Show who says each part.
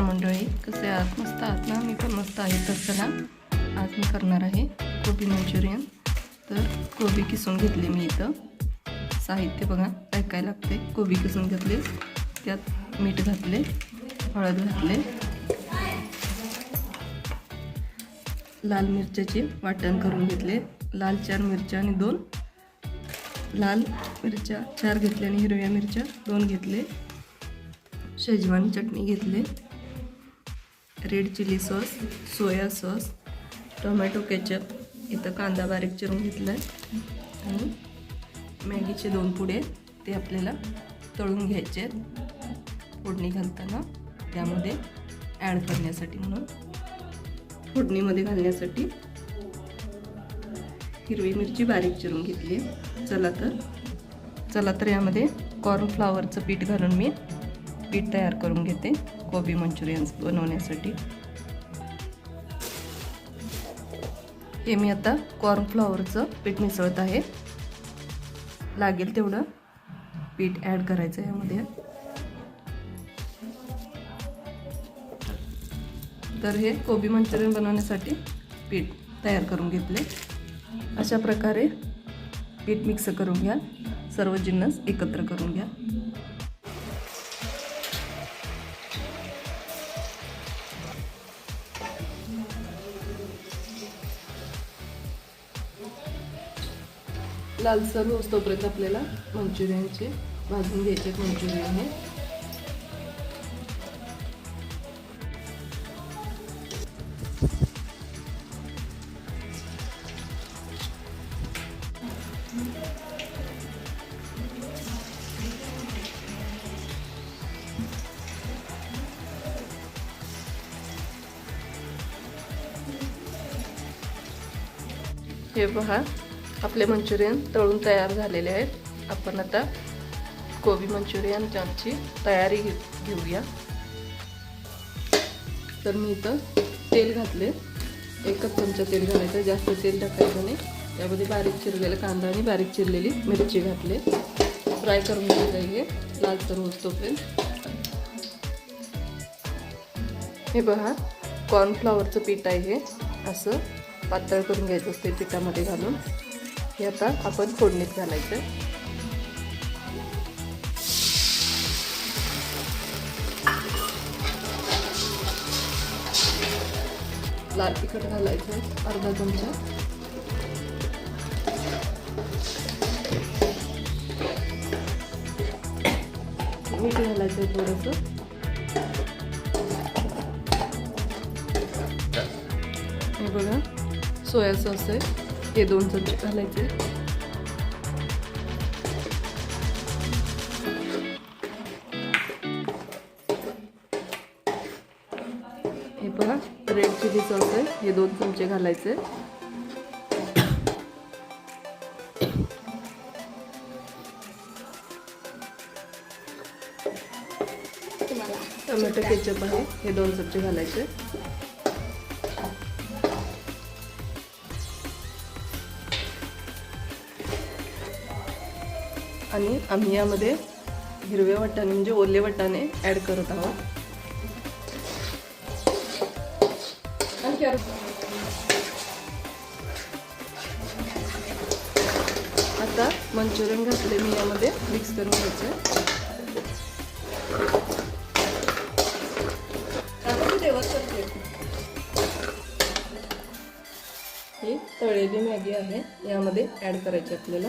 Speaker 1: मस्त आतना मी पण मस्त आहे. तर चला आज मी करणार आहे कोबी मंचुरियन. तर कोबी किसून घेतले मी इथं. साहित्य बघा काय काय लागते कोबी किसून घेतले. त्यात मीठ घातले हळद घातले. लाल मिरच्याचे वाटण करून घेतले. लाल चार मिरच्या आणि दोन. लाल मिरच्या चार घेतल्या आणि हिरव्या मिरच्या दोन घेतले. शेजवान चटणी घेतले. Red chilli sauce soya sauce tomato ketchup इथं कांदा बारीक चिरून घेतला आहे आणि मॅगीचे दोन पुडे ते आपल्याला तळून घ्यायचे आहेत. फोडणी घालताना त्यामध्ये ॲड करण्यासाठी म्हणून. फोडणीमध्ये घालण्यासाठी हिरवी मिरची बारीक चिरून घेतली आहे. चला तर चला तर यामध्ये कॉर्नफ्लावरचं पीठ घालून मी पीठ तयार करून घेते. कोबी मंचुरियन बनवण्यासाठी. हे मी आता कॉर्नफ्लॉवरचं पीठ मिसळत आहे. लागेल तेवढं पीठ ॲड करायचं यामध्ये. तर हे कोबी मंचुरियन बनवण्यासाठी पीठ तयार करून घेतले. अशा प्रकारे पीठ मिक्स करून घ्या. सर्व जिन्नस एकत्र करून घ्या. लालसर होस तोपर्यंत आपल्याला मंचुरियनचे भाजून घ्यायचे मंचुरियन हे हे पहा आपले मंचुरियन तळून तयार झालेले आहेत. आपण आता कोबी मंचुरियनची तयारी घे घेऊया. तर मी इथं तेल घातले. एकच चमचा तेल घालायचं जास्त तेल टाकायचं नाही. त्यामध्ये बारीक चिरलेला कांदा आणि बारीक चिरलेली मिरची घातले. फ्राय करून घ्यायचं हे. लालसर होत तोपर्यंत. हे बघा कॉर्नफ्लॉवरचं पीठ आहे हे. असं पातळ करून घ्यायचं असते पिठामध्ये घालून. हे आता आपण फोडणीत घालायचं. लाल तिखट घालायचं अर्धा चमचा. मीठ घालायचं थोडंसं. हे बघा सोया सॉस आहे. हे दोन चमचे घालायचे. हे बघा रेड चिली सॉस आहे हे दोन चमचे घालायचे. टोमॅटो केचप आहे हे दोन चमचे घालायचे. आणि आम्ही यामध्ये हिरवे वाटाणे म्हणजे ओले वाटाणे ॲड करत आहोत. आणखी आता मंचुरियन घातले मी यामध्ये मिक्स करून घ्यायचं. ही तळलेली मॅगी आहे यामध्ये ॲड करायची आपल्याला.